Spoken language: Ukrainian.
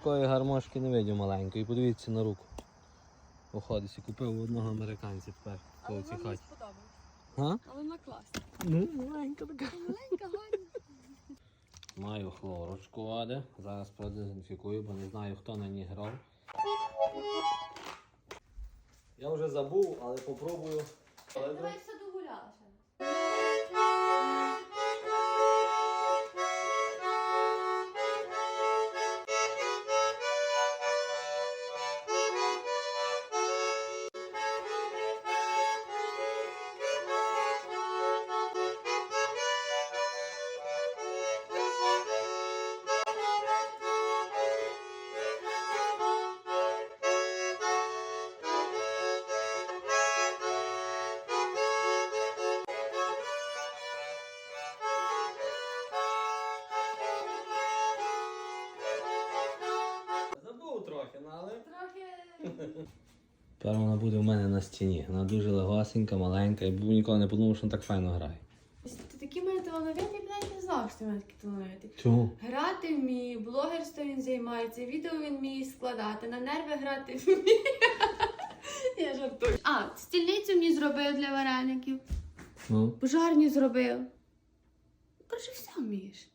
Такої гармошки не видів маленької, подивіться на руку. Виходить, і купив у одного американця тепер Але цій вона мені хаті. сподобалась. А? Але вона класна. Ну, маленька така. Маленька, гарна. Маю хлорочку води. Зараз продезінфікую, бо не знаю, хто на ній грав. Я вже забув, але попробую. Давай в Тепер вона буде в мене на стіні. Вона дуже легасенька, маленька, був ніколи не подумав, що вона так файно грає. Ти такий мене талановитий, я навіть не знав, що ти мене такий талановитий. Чому? Грати вміє, блогерство він займається, відео він вміє складати, на нерви грати вміє. Я жартую. А, стільницю мені зробив для вареників, Ну. пожарню зробив. Коротше, все вмієш.